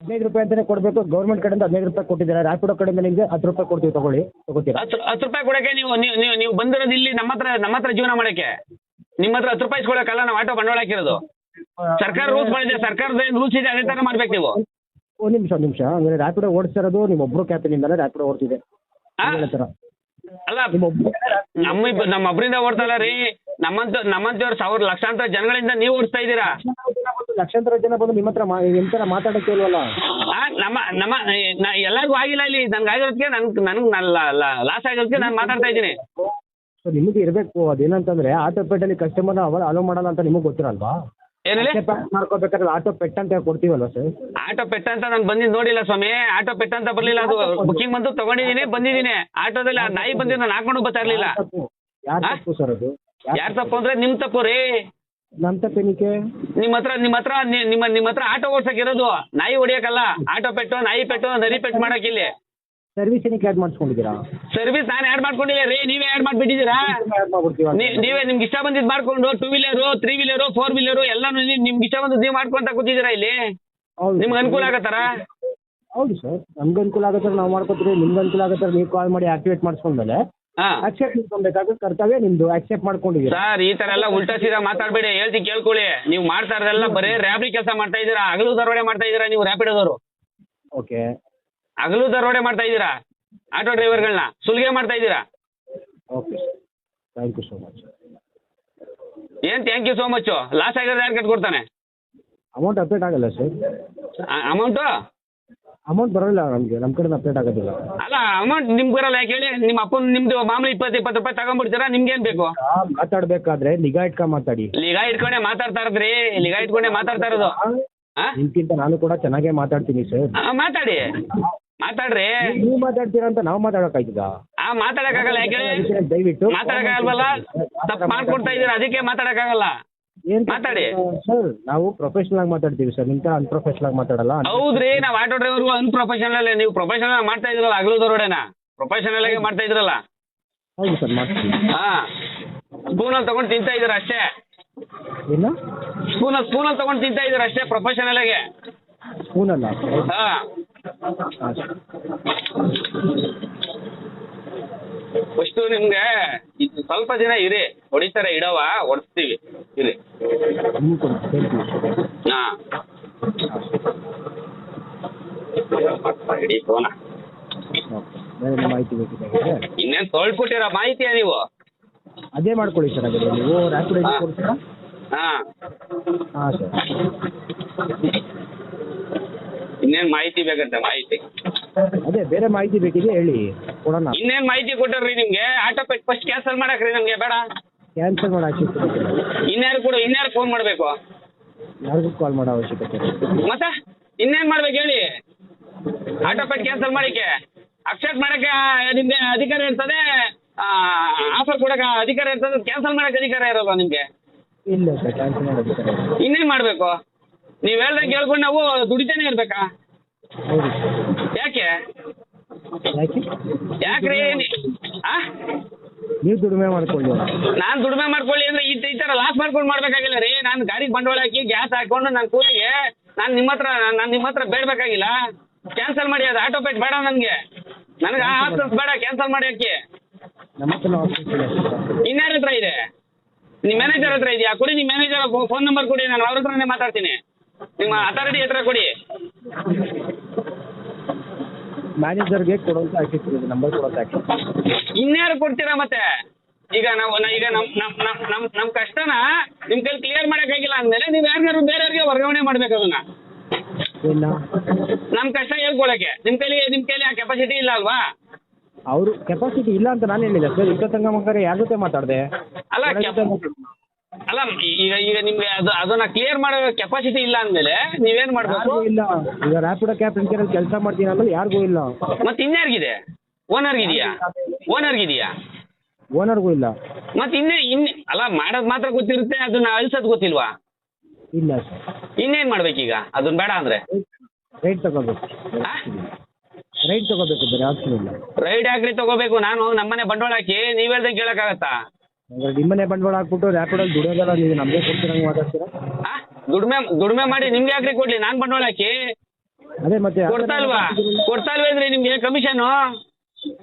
ಹದಿನೈದು ರೂಪಾಯಿ ಅಂತಾನೆ ಕೊಡಬೇಕು. ಗೌರ್ಮೆಂಟ್ ಕಡೆಯಿಂದ ಹದಿನೈದು ರೂಪಾಯಿ ಕೊಟ್ಟಿದ್ದಾರೆ. ರ್ಯಾಪಿಡೋ ಕಡೆಯಿಂದ ನಿಮಗೆ ಹತ್ತು ರೂಪಾಯಿ ಕೊಡ್ತೀವಿ ತಗೊಳ್ಳಿ. ತಗೋತೀರಾ ಹತ್ತು ಹತ್ತು ರೂಪಾಯಿ ಕೊಡಕ್ಕೆ ನೀವು ನೀವು ನೀವು ನೀವು ಬಂದಿರೋದು ಇಲ್ಲಿ ನಮ್ಮ ಹತ್ರ ನಮ್ಮ ಹತ್ರ ಜೀವನ ಮಾಡಕ್ಕೆ. ನಿಮ್ಮ ಹತ್ರ ಹತ್ತು ರೂಪಾಯಿ ಇಸ್ಕೊಳಕ್ಕಲ್ಲ ನಾವು ಆಟೋ ಬಂಡವಾಳ ಹಾಕಿರೋದು. ಸರ್ಕಾರ ರೂಲ್ಸ್ ಮಾಡಿದೆ ಸರ್ಕಾರದ ರೂಲ್ಸ್ ಇದೆ ಅದೇ ಥರ ಮಾಡ್ಬೇಕು ನೀವು. ಒಂದು ನಿಮಿಷ ಒಂದು ನಿಮಿಷ. ಅಂದರೆ ರ್ಯಾಪಿಡೋ ಓಡಿಸಿರೋದು ನಿಮ್ಮ ಒಬ್ಬರು ಕ್ಯಾಪಿನಿಂದಲೇ ರ್ಯಾಪಿಡೋ ಓಡ್ತಿದೆ. ಆ? ಹೇಳೋ ಥರ ಅಲ್ಲ ನಮ್ಮ ನಮ್ಮ ಒಬ್ಬರಿಂದ ಓಡ್ತಲ್ಲ ರೀ. ನಮ್ಮಂತ ನಮ್ಮಂತವ್ರು ಸಾವಿರ ಲಕ್ಷಾಂತರ ಜನಗಳಿಂದ ನೀವು ಓಡಿಸ್ತಾ ಇದ್ದೀರಾ? ಲಕ್ಷಾಂತರ ಜನ ಬಂದು ನಿಮ್ಮ ಹತ್ರ ಎಂತರ ಮಾತಾಡಕ್ಕೆ ಇಲ್ವಲ್ಲ? ಆ, ನಮ್ಮ ನಮ್ಮ ನಾ ಎಲ್ಲರಿಗೂ ಆಗಿಲ್ಲ ಇಲ್ಲಿ. ನನ್ಗೆ ಆಗಿರೋದಕ್ಕೆ ನನ್ಗೆ ನನಗೆ ಲಾಸ್ ಆಗಿರೋದಕ್ಕೆ ನಾನು ಮಾತಾಡ್ತಾ ಇದ್ದೀನಿ. ಸೊ ನಿಮಗೆ ಇರಬೇಕು. ಅದೇನಂತಂದ್ರೆ ಆಟೋ ಪೆಟ್ಟಲ್ಲಿ ಕಸ್ಟಮರ್ ಅವರ ಅಲೋ ಮಾಡಲ್ಲ ಅಂತ ನಿಮಗೆ ಗೊತ್ತಿರಲ್ವಾ? ಏನಲ್ಲಿ ಮಾಡ್ಕೋಬೇಕಾದ್ರೆ ಆಟೋ ಪೆಟ್ ಅಂತ ಕೊಡ್ತೀವಲ್ವಾ ಸರ್ ಆಟೋ ಪೆಟ್ಟ ಅಂತ ನಾನು ಬಂದಿದ್ದು ನೋಡಿಲ್ಲ ಸ್ವಾಮಿ. ಆಟೋ ಪೆಟ್ಟ ಅಂತ ಬರ್ಲಿಲ್ಲ ಅದು. ಬುಕಿಂಗ್ ಬಂದು ತಗೊಂಡಿದ್ದೀನಿ ಬಂದಿದ್ದೀನಿ. ಆಟೋದಲ್ಲಿ ಆ ನಾಯಿ ಬಂದಿದ್ದು ನಾನು ಹಾಕೊಂಡು ಬರ್ತಾ ಇರ್ಲಿಲ್ಲ. ಯಾರು ಆ? ತಪ್ಪು ಸರ್ ಅದು? ಯಾರ್ ತಪ್ಪು ಅಂದ್ರೆ ನಿಮ್ ತಪ್ಪು ರೀ. ತಪ್ಪೇನಿಕೆ ನಿಮ್ಮ ಹತ್ರ ನಿಮ್ ಹತ್ರ ನಿ- ನಿಮ್ಮ ನಿಮ್ಮ ಹತ್ರ ಆಟೋ ಓಡ್ಸಕ್ ಇರೋದು. ನಾಯಿ ಹೊಡಿಯಕಲ್ಲ. ಆಟೋ ಪೆಟ್ಟು ನಾಯಿ ಪೆಟ್ಟು ನರಿ ಪೆಟ್ಟು ಮಾಡಕ್ ಇಲ್ಲಿ. ಸರ್ವಿಸ್ ಏನಕ್ಕೆ ಆ್ಯಡ್ ಮಾಡಿಸ್ಕೊಂಡಿದ್ದೀರಾ? ಸರ್ವಿಸ್ ನಾನು ಆಡ್ ಮಾಡ್ಕೊಂಡಿಲ್ಲ ರೀ. ನೀವೇ ಆಡ್ ಮಾಡ್ಬಿಟ್ಟಿದ್ದೀರಾ? ಆ್ಯಡ್ ಮಾಡ್ಬಿಡ್ತೀವಿ ನೀ- ನೀವೇ ನಿಮ್ಗೆ ಇಷ್ಟ ಬಂದಿದ್ ಮಾಡ್ಕೊಂಡು two wheeler three wheeler four wheeler ಎಲ್ಲಾನು ನೀವ್- ನಿಮ್ಗೆ ಇಷ್ಟ ಬಂದ್ ನೀವು ಮಾಡ್ಕೊಂತ ಕೂತಿದ್ದೀರಾ ಇಲ್ಲಿ? ಹೌದು. ನಿಮ್ಗೆ ಅನುಕೂಲ ಆಗತ್ತಾರ? ಹೌದು ಸರ್. ನಮ್ಗೆ ಅನುಕೂಲ ಆಗತ್ತಾರ ನಾವು ಮಾಡ್ಕೊತೀವಿ. ನಿಮ್ಗೆ ಅನುಕೂಲ ಆಗತ್ತಾರ ನೀವು ಕಾಲ್ ಮಾಡಿ ಆಕ್ಟಿವೇಟ್ ಮಾಡಿಸ್ಕೊಂಡ್ಮೇಲೆ. ಹಾ. ಆಕ್ಸೆಪ್ಟ್ ಮಾಡ್ಕೊಬೇಕಾದ್ರೆ ಕರ್ತವ್ಯ ನಿಮ್ದು. ಅಕ್ಸೆಪ್ಟ್ ಮಾಡ್ಕೊಂಡಿದ್ದೀರಾ? ಸರ್ ಈ ತರ ಎಲ್ಲ ಉಲ್ಟಾ ಸೀದಾ ಮಾತಾಡ್ಬೇಡಿ. ಹೇಳ್ತಿ ಕೇಳ್ಕೊಳ್ಳಿ. ನೀವು ಮಾಡ್ತಾ ಇರೋದೆಲ್ಲ ಬರೀ ರ್ಯಾಬ್ರಿ ಕೆಲಸ ಮಾಡ್ತಾ ಇದೀರಾ ಹಗಲು ದರೋಡೆ ಮಾಡ್ತಾ ಇದ್ದೀರಾ ನೀವು ರ್ಯಾಪಿಡೋದವರು ಓಕೆ ಹಗಲು ದರೋಡೆ ಮಾಡ್ತಾ ಇದೀರಾ ಆಟೋ ಡ್ರೈವರ್ಗಳನ್ನ? ಸುಲಿಗೆ ಮಾಡ್ತಾ ಇದೀರಾ okay thank you so much ಏನ್ thank you so much loss ಆಗಿರೋದು ಯಾರು ಕಟ್ಕೊಡ್ತಾನೆ? ಅಮೌಂಟ್ ಅಪ್ಡೇಟ್ ಆಗಲ್ಲ ಸರ್ ಅಮೌಂಟು ಅಮೌಂಟ್ ಬರೋಲ್ಲ ನಮ್ಗೆ ನಮ್ ಕಡೆ ಅಪ್ಡೇಟ್ ಆಗೋದಿಲ್ಲ. ಅಲ್ಲ ಅಮೌಂಟ್ ನಿಮ್ಗೆ ಬರಲ್ಲ ಯಾಕೆ ಹೇಳಿ? ನಿಮ್ಮ ಅಪ್ಪನ ನಿಮ್ದು ಮಾಮೂಲಿ ಇಪ್ಪತ್ತು ಇಪ್ಪತ್ತು ರೂಪಾಯಿ ತಗೊಂಡ್ಬಿಡ್ತೀರಾ? ನಿಮ್ಗೇನ್ ಬೇಕು? ಆ, ಮಾತಾಡ್ಬೇಕಾದ್ರೆ ನಿಗಾ ಇಟ್ಕೊಂಡ್ ಮಾತಾಡಿ. ಲಿಗಾ ಇಟ್ಕೊಂಡೆ ಮಾತಾಡ್ತಾ ಇರೋದ್ರಿ. ಲಿಗಾ ಇಟ್ಕೊಂಡೆ ಮಾತಾಡ್ತಾ ಇರೋದು. ಆ? ನಿಮ್ಗಿಂತ ನಾನು ಕೂಡ ಚೆನ್ನಾಗೇ ಮಾತಾಡ್ತೀನಿ ಸರ್. ಆ, ಮಾತಾಡಿ. ಮಾತಾಡ್ರಿ. ನೀವು ಮಾತಾಡ್ತೀರಾ ಅಂತ ನಾವು ಮಾತಾಡಕಾಯ್ತಿದ್ದ ಆ ಮಾತಾಡಕ್ಕಾಗಲ್ಲ ಯಾಕೆ ಹೇಳಿ? ದಯವಿಟ್ಟು ಮಾತಾಡಕ್ಕಾಗಲ್ವಲ್ಲ? ತಪ್ಪು ಮಾಡ್ಕೊಡ್ತಾ ಇದೀರ ಅದಕ್ಕೆ ಮಾತಾಡಕ್ಕಾಗಲ್ಲ. ಏನ್ ಮಾತಾಡಿ. ಸರ್ ನಾವು ಪ್ರೊಫೆಷನಲ್ ಆಗಿ ಮಾತಾಡ್ತೀವಿ ಸರ್. ನಿಮ್ ತರ ಅನ್ಪ್ರೊಫೆಷನಲ್ ಆಗಿ ಮಾತಾಡಲ್ಲ? ಹೌದ್ರಿ ನಾವ್ ಆಟೋ ಡ್ರೈವರ್ ಅನ್ಪ್ರೊಫೆಷನಲ್ ನೀವು ಪ್ರೊಫೆಷನಲ್ ಮಾಡ್ತಾ ಇದ್ರಲ್ಲ ಹಗಲು ದರೋಡೆನ. ಪ್ರೊಫೆಷನಲ್ ಆಗಿ ಮಾಡ್ತಾ ಇದ್ರಲ್ಲ. ಹೌದು ಸರ್ ಮಾಡ್ತೀವಿ. ಹಾ. ಸ್ಪೂನಲ್ಲಿ ತಗೊಂಡ್ ತಿಂತಾ ಇದ್ದೀರಾ ಅಷ್ಟೇ? ಇಲ್ಲ ಸ್ಪೂನಲ್ಲಿ ಸ್ಪೂನಲ್ಲಿ ತಗೊಂಡ್ ತಿಂತಾ ಇದ್ದೀರಾ ಅಷ್ಟೇ ಪ್ರೊಫೆಷನಲ್ ಆಗಿ? ಸ್ಪೂನ್ ಅಲ್ಲ? ಹಾಂ. ಸರ್. ಫಸ್ಟು ನಿಮ್ಗೆ ಇದು ಸ್ವಲ್ಪ ದಿನ ಇರಿ. ಹೊಡಿತಾರೆ ಇಡವ ಹೊಡಿಸ್ತೀವಿ ಇರಿ ನಿಮ್ಗೆ ಕೊಡಿ ಥ್ಯಾಂಕ್ ಯು ಹಾ. ಇಡೀ ಫೋನ ಮಾಹಿತಿ ಬೇಕಿದೆ ಇನ್ನೇನು ತೊಳ್ಕೊಟ್ಟಿರೋ ಮಾಹಿತಿಯ ನೀವು? ಅದೇ ಮಾಡ್ಕೊಳ್ಳಿ ಸರ್ ಹಾಗಾದ್ರೆ ನೀವು. ರ್ಯಾಪಿಡ್ ಹಾ. ಕೊಡ್ತೀರಾ? ಹಾ. ಹಾಂ ಸರ್. ಇನ್ನೇನ್ ಮಾಹಿತಿ ಬೇಕಂತೆ ಮಾಹಿತಿ? ಅದೇ ಬೇರೆ ಮಾಹಿತಿ ಬೇಕಿದೆ ಹೇಳಿ. ಕೊಡೋಣ. ಇನ್ನೇನ್ ಮಾಹಿತಿ ಕೊಟ್ಟರ್ರಿ ನಿಮ್ಗೆ? ಆಟೋ ಪೇ ಫಸ್ಟ್ ಕ್ಯಾನ್ಸಲ್ ಮಾಡಕ್ರಿ ನಮ್ಗೆ ಬೇಡ. ಕ್ಯಾನ್ಸಲ್ ಮಾಡೋ ಅವಶ್ಯಕತೆ ಇಲ್ಲ. ಇನ್ಯಾರು ಕೂಡ ಇನ್ಯಾರು ಫೋನ್ ಮಾಡಬೇಕು? ಯಾರಿಗೂ ಕಾಲ್ ಮಾಡೋ ಅವಶ್ಯಕತೆ ಇಲ್ಲ. ಮತ್ತೆ? ಇನ್ನೇನ್ ಮಾಡ್ಬೇಕು ಹೇಳಿ? ಆಟೋ ಪೇ ಕ್ಯಾನ್ಸಲ್ ಮಾಡಿಕೆ ಅಕ್ಸೆಪ್ಟ್ ಮಾಡಕ್ಕೆ ನಿಮ್ಗೆ ಅಧಿಕಾರ ಇರ್ತದೆ? ಆಫರ್ ಕೊಡಕ್ಕೆ ಅಧಿಕಾರ ಇರ್ತದೆ? ಕ್ಯಾನ್ಸಲ್ ಮಾಡಕ್ಕೆ ಅಧಿಕಾರ ಇರಲ್ಲ ನಿಮ್ಗೆ? ಇಲ್ಲ ಸರ್ ಕ್ಯಾನ್ಸಲ್ ಮಾಡಬೇಕು ಇನ್ನೇನ್ ಮಾಡ್ಬೇಕು? ನೀವು ಹೇಳ್ದಂಗೆ ಕೇಳ್ಕೊಂಡು ನಾವು ದುಡಿತಾನೆ ಇರ್ಬೇಕಾ? ಹೌದು ಸರ್ ಯಾಕೆ? ಯಾಕೆ? ಯಾಕ್ರಿ? ಆ? ನೀವು ದುಡಿಮೆ ಮಾಡ್ಕೊಳ್ಳಿ. ನಾನು ದುಡಿಮೆ ಮಾಡ್ಕೊಳ್ಳಿ ಅಂದ್ರೆ ಈ ಈ ತರ ಲಾಸ್ ಮಾಡ್ಕೊಂಡು ಮಾಡ್ಬೇಕಾಗಿಲ್ಲ ರೀ. ನಾನು ಗಾಡಿಗೆ ಬಂಡವಾಳ ಹಾಕಿ ಗ್ಯಾಸ್ ಹಾಕೊಂಡು ನಾನು ಕೂಲಿಗೆ ನಾನು ನಿಮ್ಮ ಹತ್ರ ನಾನು ನಿಮ್ಮ ಹತ್ರ ಬೇಡಬೇಕಾಗಿಲ್ಲ. ಕ್ಯಾನ್ಸಲ್ ಮಾಡಿ ಅದು ಆಟೋ ಪೇಟ್ ಬೇಡ ನನಗೆ. ನನಗೆ ಆ ಆಪ್ಷನ್ಸ್ ಬೇಡ ಕ್ಯಾನ್ಸಲ್ ಮಾಡಿ ಹಾಕಿ ನಮ್ಮ ಹತ್ರ ಇನ್ಯಾರ ಹತ್ರ ಇದೆ? ನಿಮ್ಮ ಮ್ಯಾನೇಜರ್ ಹತ್ರ ಇದೆಯಾ? ಕೊಡಿ ನಿಮ್ಮ ಮ್ಯಾನೇಜರ್ ಫೋನ್ ನಂಬರ್ ಕೊಡಿ ನಾನು ಅವ್ರ ಹತ್ರನೇ ಮಾತಾಡ್ತೀನಿ. ನಿಮ್ಮ ಅಥಾರಿಟಿ ಹತ್ರ ಕೊಡಿ. ಮ್ಯಾನೇಜರ್ಗೆ ಕೊಡುವಂತ ಅವಶ್ಯಕತೆ ಇದೆ ನಂಬರ್ ಕೊಡುವಂತ ಇನ್ಯಾರು ಕೊಡ್ತೀರಾ ಮತ್ತೆ? ಈಗ ನಾವು ಈಗ ನಮ್ ನಮ್ ನಮ್ ನಮ್ ನಮ್ ಕಷ್ಟನ ನಿಮ್ ಕೈಲಿ ಕ್ಲಿಯರ್ ಮಾಡಕ್ಕಾಗಿಲ್ಲ ಅಂದ್ಮೇಲೆ ನೀವ್ ಯಾರ್ಯಾರು ಬೇರೆಯವ್ರಿಗೆ ವರ್ಗಾವಣೆ ಮಾಡ್ಬೇಕು ಅದನ್ನ. ಇಲ್ಲ ನಮ್ ಕಷ್ಟ ಹೇಳ್ಕೊಳಕ್ಕೆ. ನಿಮ್ ಕೈಲಿ ನಿಮ್ ಕೈಲಿ ಆ ಕೆಪಾಸಿಟಿ ಇಲ್ಲ ಅಲ್ವಾ? ಅವರು ಕೆಪಾಸಿಟಿ ಇಲ್ಲ ಅಂತ ನಾನು ಹೇಳಿಲ್ಲ ಸರ್. ಇಷ್ಟ ತನಕ ಮಕ್ಕಳು ಯಾರ ಜೊತೆ ಮಾತಾಡಿದೆ? ಅಲ್ಲ ಅಲ್ಲ ಈಗ ಈಗ ನಿಮ್ಗೆ ಅದು ಅದನ್ನ ಕ್ಲಿಯರ್ ಮಾಡೋ ಕೆಪಾಸಿಟಿ ಇಲ್ಲ ಅಂದ್ಮೇಲೆ ನೀವೇನ್ ಮಾಡ್ಬೇಕು? ಯಾರಿಗೂ ಇಲ್ಲ. ಈಗ ರ್ಯಾಪಿಡೋ ಕ್ಯಾಬ್ ಇಂಕರಲ್ಲಿ ಕೆಲಸ ಮಾಡ್ತೀನಿ ಅಂದ್ರೆ ಯಾರಿಗೂ ಇಲ್ಲ. ಮತ್ತೆ ಇನ್ಯಾರಿಗಿದೆ? ಓನರ್ಗಿದೆಯಾ ಓನರ್ಗಿದೆಯಾ ಓನರ್ಗೂ ಇಲ್ಲ. ಮತ್ತೆ ಇನ್ನೇ ಇನ್ ಅಲ್ಲ ಮಾಡೋದ್ ಮಾತ್ರ ಗೊತ್ತಿರುತ್ತೆ ಅದನ್ನ ಅಳಿಸೋದ್ ಗೊತ್ತಿಲ್ವಾ? ಇಲ್ಲ. ಸರ್ ಇನ್ನೇನ್ ಮಾಡ್ಬೇಕೀಗ? ಅದನ್ನ ಬೇಡ ಅಂದ್ರೆ? ರೈಟ್ ತಗೋಬೇಕು. ರೈಡ್ ರೈಟ್ ತಗೋಬೇಕು ಬೇರೆ ಆಪ್ಷನ್ ಇಲ್ಲ. ರೈಡ್ ಯಾಕ್ರಿ ತಗೋಬೇಕು. ನಾನು ನಮ್ಮನೆ ಬಂಡವಾಳ ಹಾಕಿ ನೀವ್ ಹೇಳ್ದಂಗೆ ಕೇಳಕ್ಕಾಗತ್ತಾ? ನಿಮ್ಮನೆ ಬಂಡವಾಳ ಹಾಕ್ಬಿಟ್ಟು ರ್ಯಾಪಿಡೋಲ್ಲಿ ದುಡಿಯೋದಲ್ಲ ನೀವು ನಮಗೆ ಕೊಡ್ತೀರಂಗೆ ಮಾತಾಡ್ತೀರಾ? ಆ? ದುಡ್ಮೆ ದುಡ್ಮೆ ಮಾಡಿ ನಿಮ್ಗೆ ಯಾಕ್ರಿ ಕೊಡ್ಲಿ? ನಾನ್ ಬಂಡವಾಳ ಹಾಕಿ. ಅದೇ ಮತ್ತೆ ಕೊಡ್ತಾ ಇಲ್ವಾ? ಕೊಡ್ತಾ ಇಲ್ವಾ ಅಂದ್ರೆ ನಿಮ್ಗೆ ಕಮಿಷನ್?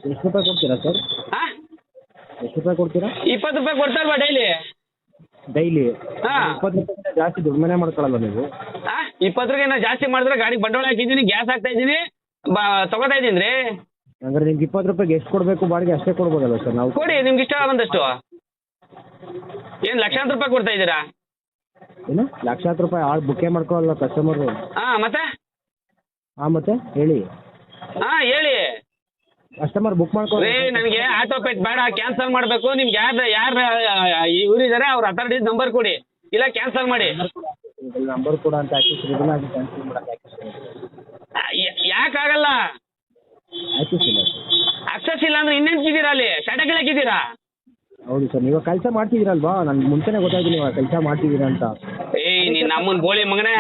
ಎಷ್ಟು ರೂಪಾಯಿ ಕೊಡ್ತೀರಾ ಸರ್? ಎಷ್ಟು ರೂಪಾಯಿ ಕೊಡ್ತೀರಾ? ಇಪ್ಪತ್ತು ರೂಪಾಯಿ ಕೊಡ್ತಾ ಡೈಲಿ? ಡೈಲಿ? ಹಾ. ಇಪ್ಪತ್ತು ರೂಪಾಯಿ ಜಾಸ್ತಿ ದುಡ್ಮೆನೆ ಮಾಡ್ಕೊಳಲ್ಲ ನೀವು? ಇಪ್ಪತ್ತು ರೂಪಾಯಿ ನಾ ಜಾಸ್ತಿ ಮಾಡಿದ್ರೆ ಗಾಡಿಗೆ ಬಂಡವಾಳ ಹಾಕಿದ್ದೀನಿ ಗ್ಯಾಸ್ ಹಾಕ್ತಾ ಇದೀನಿ ತಗೋತಾ ಇದೀನಿ ರೀ. ಅಂದ್ರೆ ನಿಮ್ಗೆ ಇಪ್ಪತ್ತು ರೂಪಾಯಿಗೆ ಎಷ್ಟು ಕೊಡ್ಬೇಕು? ಬಾಡಿಗೆ ಅಷ್ಟೇ ಕೊಡ್ಬೋದಲ್ಲ ಸರ್ ನಾವು? ಕೊಡಿ ನಿಮ್ಗೆ ಇಷ್ಟ ಬಂದಷ್ಟು ಏನು ಲಕ್ಷಾಂತರ ರೂಪಾಯಿ ಕೊಡ್ತಾ ಇದ್ದೀರಾ? ಏನು? ಲಕ್ಷಾಂತರ ರೂಪಾಯಿ ಆಳು ಬುಕ್ಕೇ ಮಾಡ್ಕೊಳ್ಳಲ್ಲ ಕಸ್ಟಮರ್ ಹಾ ಮತ್ತೆ? ಹಾಂ ಮತ್ತೆ? ಹೇಳಿ. ಹಾ ಹೇಳಿ. ಕಸ್ಟಮರ್ ಬುಕ್ ಮಾಡ್ಕೊಳ್ಳಿ ರೀ ನನಗೆ ಆಟೋ ಪೇಟ್ ಬೇಡ ಕ್ಯಾನ್ಸಲ್ ಮಾಡಬೇಕು. ನಿಮ್ಗೆ ಯಾರು ಯಾರು ಇವರಿದ್ದಾರೆ ಅವ್ರ ಅಥಾರಿಟಿ ನಂಬರ್ ಕೊಡಿ. ಇಲ್ಲ ಕ್ಯಾನ್ಸಲ್ ಮಾಡಿ. ನಂಬರ್ ಕೊಡ ಅಂತ ಹಾಕಿ ಇದನ್ನ ಕ್ಯಾನ್ಸಲ್ ಮಾಡಕ್ಕೆ ಯಾಕಾಗಲ್ಲ? ಹಾಕಿ ಸರ್. ಅಕ್ಸಸ್ ಇಲ್ಲ ಅಂದ್ರೆ ಇನ್ನೆಂತಿದ್ದೀರಾ ಅಲ್ಲಿ? ಶಟಗಳು ಹಾಕಿದ್ದೀರಾ ಹೌದು ಸರ್ ನೀವು ಕೆಲಸ ಮಾಡ್ತಿದ್ದೀರಲ್ವಾ? ನನ್ ಮುಂಚೆನೇ ಗೊತ್ತಾಯ್ತು ನೀವು ಕೆಲಸ ಮಾಡ್ತಿದ್ದೀರಾ ಅಂತ. ಏಯ್ ನೀನ್ ನಮ್ಮನ್ ಬೋಳಿ ಮಗನೇ.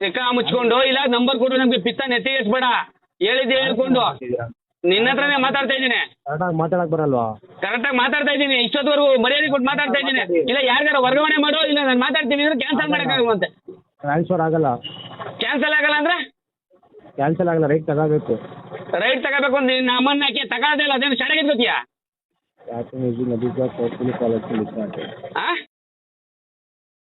ಚಿಕ್ಕ ಮುಚ್ಕೊಂಡು ಇಲ್ಲ ನಂಬರ್ ಕೊಡು ನಮ್ಗೆ ಪಿತ್ತ ನೆತ್ತಿಗೇಸ್ಬೇಡ ಬೇಡ ಹೇಳಿದ್ದೆ ಹೇಳ್ಕೊಂಡು. ನಿನ್ನ ಹತ್ರನೇ ಮಾತಾಡ್ತಾ ಇದ್ದೀನಿ. ಕರೆಕ್ಟಾಗಿ ಮಾತಾಡಕ್ ಬರಲ್ವಾ? ಕರೆಕ್ಟಾಗಿ ಮಾತಾಡ್ತಾ ಇದ್ದೀನಿ. ಇಷ್ಟೊತ್ತವರೆಗೂ ಮರ್ಯಾದೆ ಕೊಟ್ಟು ಮಾತಾಡ್ತಾ ಇದ್ದೀನಿ. ಇಲ್ಲ ಯಾರಿಗಾರ ವರ್ಗಾವಣೆ ಮಾಡೋ ಇಲ್ಲ ನಾನು ಮಾತಾಡ್ತೀನಿ ಅಂದ್ರೆ ಕ್ಯಾನ್ಸಲ್ ಮಾಡಕ್ಕಾಗುವಂತೆ ಟ್ರಾನ್ಸ್ಫರ್ ಆಗಲ್ಲ. ಕ್ಯಾನ್ಸಲ್ ಆಗಲ್ಲ ಅಂದ್ರೆ? ಕ್ಯಾನ್ಸಲ್ ಆಗಲ್ಲ ರೈಟ್ ತಗೋಬೇಕು. ರೈಟ್ ತಗೋಬೇಕು ಅಂದ್ರೆ ನಿನ್ನ ಅಮ್ಮನ್ನ ಹಾಕಿ ತಗೊಳ್ದೇ ಇಲ್ಲ ಅದೇನು ಶಾಲೆಗೆ ಗೊತ್ತೀಯಾ afternoon using a visa for fully